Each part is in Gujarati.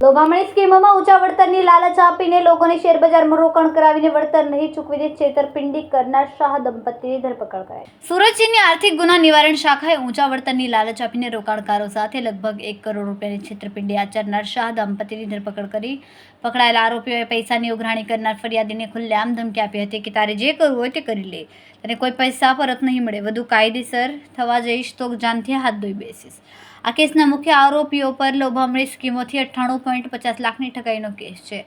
લોભામણી સ્કીમોમાં ઊંચા વળતરની લાલચ આપીને લોકોને શેરબજારમાં રોકાણ કરાવીને વળતર નહીં ચૂકવીને છેતરપિંડી કરનાર શાહ દંપતીની ધરપકડ કરાઈ. સુરતની આર્થિક ગુના નિવારણ શાખાએ ઊંચા વળતરની લાલચ આપીને રોકાણકારો સાથે લગભગ એક કરોડ રૂપિયાની છેતરપિંડી આચરનાર શાહ દંપતીની ધરપકડ કરી. પકડાયેલા આરોપીઓએ પૈસાની ઉઘરાણી કરનાર ફરિયાદીને ખુલ્લેઆમ ધમકી આપી હતી કે તારે જે કરવું હોય તે કરી લે. તને કોઈ પૈસા પરત નહીં મળે. વધુ કાયદેસર થવા જઈશ તો જાનથી હાથ ધોઈ બેસીશ. આ કેસના મુખ્ય આરોપીઓ પર લોભામણી સ્કીમોથી અઠ્ઠાણું પોઈન્ટ પચાસ લાખની ઠગાઈનો કેસ છે.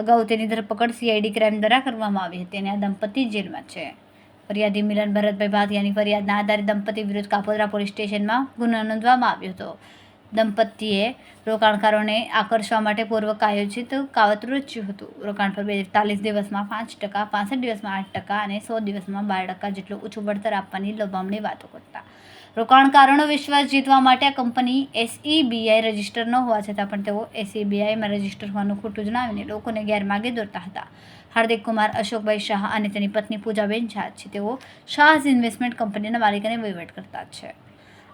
અગાઉ તેની ધરપકડ સીઆઈડી ક્રાઇમ દ્વારા કરવામાં આવી હતી અને આ દંપતી જેલમાં છે. ફરિયાદી મિલન ભરતભાઈ ભાતિયાની ફરિયાદના આધારે દંપતી વિરુદ્ધ કાપોદ્રા પોલીસ સ્ટેશનમાં ગુનો નોંધવામાં આવ્યો હતો. દંપતીએ રોકાણકારોને આકર્ષવા માટે પૂર્વક આયોજિત કાવતરું રચ્યું હતું. રોકાણ પર બેતાલીસ દિવસમાં પાંચ ટકા, પાસઠ દિવસમાં આઠ ટકા અને સો દિવસમાં બાર ટકા જેટલું ઓછું વળતર આપવાની લોભામણી વાતો કરતા. રોકાણકારોનો વિશ્વાસ જીતવા માટે આ કંપની એસઈબીઆઈ રજિસ્ટર ન હોવા છતાં પણ તેઓ એસઈબીઆઈમાં રજિસ્ટર હોવાનું ખોટું જણાવીને લોકોને ગેરમાર્ગે દોરતા હતા. હાર્દિક કુમાર, અશોકભાઈ શાહ અને તેની પત્ની પૂજાબેન શાહ છે. તેઓ શાહ ઇન્વેસ્ટમેન્ટ કંપનીના માલિક અને વહીવટકર્તા છે.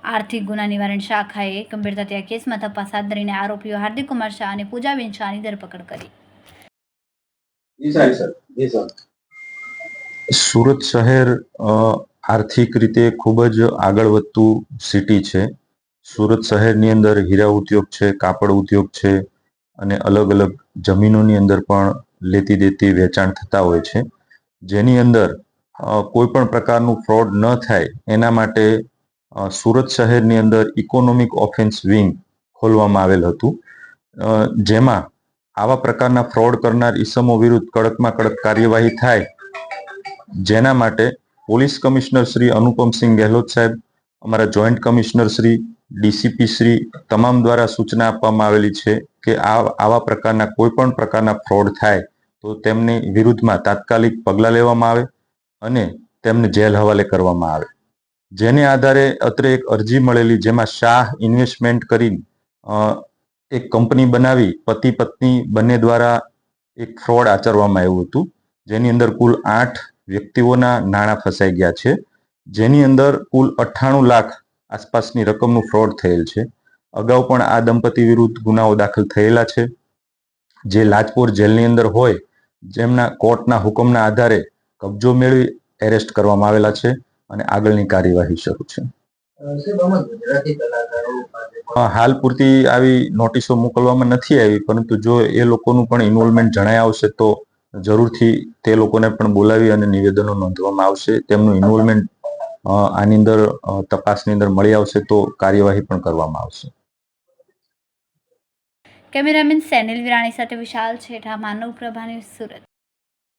આર્થિક ગુના નિવારણ શાખાએ ગંભીરતાથી આ કેસમાં તપાસ હાથ ધરીને આરોપીઓ હાર્દિક કુમાર શાહ અને પૂજાબેન શાહની ધરપકડ કરી. સર. સુરત શહેર અ, આર્થિક રીતે ખૂબ જ આગળ વધતું સિટી છે. સુરત શહેરની અંદર હીરા ઉદ્યોગ છે કાપડ ઉદ્યોગ છે અને અલગ અલગ જમીનોની અંદર પણ લેતી દેતી વેચાણ થતા હોય છે. જેની અંદર કોઈ પણ પ્રકારનું ફ્રોડ ન થાય એના માટે સુરત શહેરની અંદર ઇકોનોમિક ઓફેન્સ વિંગ ખોલવામાં આવેલ હતું. જેમાં આવા પ્રકારના ફ્રોડ કરનાર ઈસમો વિરુદ્ધ કડકમાં કડક કાર્યવાહી થાય. જેના માટે પોલીસ કમિશનર શ્રી અનુપમસિંહ ગેહલોત સાહેબ, અમારા joint commissioner Shri, DCP Shri તમામ દ્વારા સૂચના આપવામાં આવેલી છે કે આ, આવા પ્રકારના કોઈ પણ પ્રકારના ફ્રોડ થાય તો તેમની વિરુદ્ધમાં તાત્કાલિક પગલાં લેવામાં આવે અને તેમને જેલ હવાલે કરવામાં આવે. જેને આધારે અત્રે એક અરજી મળેલી જેમાં શાહ ઇન્વેસ્ટમેન્ટ કરી એક કંપની બનાવી, પતિ પત્ની બંને દ્વારા એક ફ્રોડ આચરવામાં આવ્યું હતું. જેની અંદર કુલ આઠ વ્યક્તિઓના નાણાં ફસાઈ ગયા છે. જેની અંદર કુલ અઠ્ઠાણું લાખ આસપાસની રકમનું ફ્રોડ થયેલ છે. અગાઉ પણ આ દંપતી વિરુદ્ધ ગુનાઓ દાખલ થયેલા છે. જે લાજપોર જેલની અંદર હોય, જેમના કોર્ટના હુકમના આધારે કબજો મેળવી એરેસ્ટ કરવામાં આવેલા છે. અને આગળની કાર્યવાહી શરૂ છે. હાલ પૂરતી આવી નોટિસો મોકલવામાં નથી આવી પરંતુ જો એ લોકોનું પણ ઇન્વોલ્વમેન્ટ જણાય આવશે તો જરૂરથી તે લોકોને પણ બોલાવી અને નિવેદનો નોંધવામાં આવશે. તેમનું ઇન્વોલ્વમેન્ટ આની અંદર તપાસની અંદર મળી આવશે તો કાર્યવાહી પણ કરવામાં આવશે. કેમેરામેન સેનિલ વિરાણી સાથે વિશાલ છેઠા માનવ પ્રભા ન્યૂઝ સુરત.